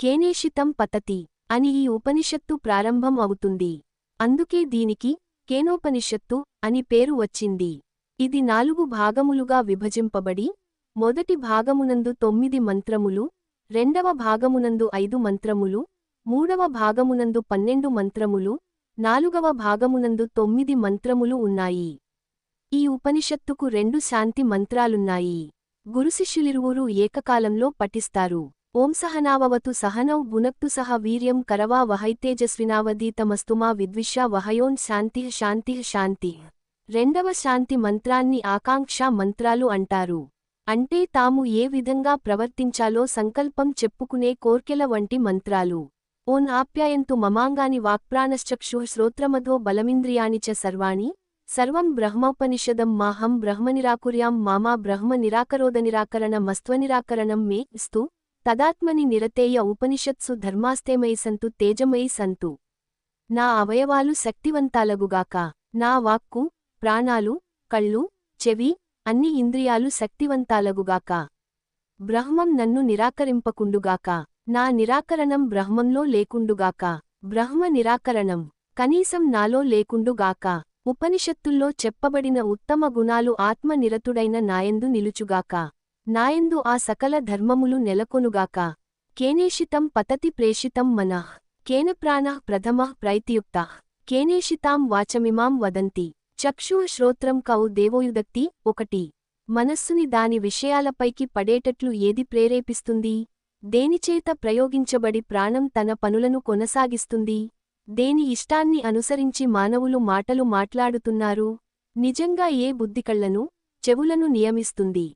కేనేషితం పతతి అని ఈ ఉపనిషత్తు ప్రారంభం అవుతుంది. అందుకే దీనికి కేనోపనిషత్తు అని పేరు వచ్చింది. ఇది నాలుగు భాగములుగా విభజింపబడి మొదటి భాగమునందు తొమ్మిది మంత్రములు రెండవ భాగమునందు ఐదు మంత్రములు మూడవ భాగమునందు పన్నెండు మంత్రములు నాలుగవ భాగమునందు తొమ్మిది మంత్రములు ఉన్నాయి. ఈ ఉపనిషత్తుకు రెండు శాంతి మంత్రాలున్నాయి. గురుశిష్యులిరువురు ఏకకాలంలో పఠిస్తారు. ఓం సహనావవతు సహనౌ భునక్తు సహ వీర్యం కరవా వహైతేజస్వినావదీతమస్తుమా విద్విషా వహయోన్ శాంతి శాంతి శాంతి. రెండవ శాంతి మంత్రాన్ని ఆకాంక్ష మంత్రాలు అంటారు. అంటే తాము ఏ విధంగా ప్రవర్తించాలో సంకల్పం చెప్పుకునే కోర్కెల వంటి మంత్రాలు. ఓన్ ఆప్యాయంతు మమాంగాని వాక్ప్రాణశ్చక్షు శ్రోత్రమధో బలమింద్రియాణి చ సర్వాణి. సర్వం బ్రహ్మోపనిషదం మాహం బ్రహ్మనిరాకుర్యాం మామా బ్రహ్మ నిరాకరోద నిరాకరణ మస్త్వనిరాకరణం మే స్తు. తదాత్మని నిరతేయ ఉపనిషత్సు ధర్మాస్తేమై సంతు తేజమై సంతు. నా అవయవాలు శక్తివంతాలగుగాక. నా వాక్కు ప్రాణాలు కళ్ళు చెవి అన్ని ఇంద్రియాలు శక్తివంతాలగుగాక. బ్రహ్మం నన్ను నిరాకరింపకుండుగాక. నా నిరాకరణం బ్రహ్మంలో లేకుండుగాక. బ్రహ్మ నిరాకరణం. కనీసం నాలో లేకుండుగాక. ఉపనిషత్తుల్లో చెప్పబడిన ఉత్తమ గుణాలు ఆత్మ నిరతుడైన నాయందు నిలుచుగాక. నాయందు ఆ సకల ధర్మములు నెలకొనుగాక. కేనేషితం పతతి ప్రేషితం మనః కేన ప్రాణః ప్రథమః ప్రైతియుక్త కేనేషితాం వాచమిమాం వదంతి. చక్షుః శ్రోత్రం కౌ దేవోయుదక్తి ఒకటి. మనస్సుని దాని విషయాలపైకి పడేటట్లు ఏది ప్రేరేపిస్తుంది? దేనిచేత ప్రయోగించబడి ప్రాణం తన పనులను కొనసాగిస్తుంది? దేని ఇష్టాన్ని అనుసరించి మానవులు మాటలు మాట్లాడుతున్నారు? నిజంగా ఏ బుద్ధికళ్ళను చెవులను నియమిస్తుంది?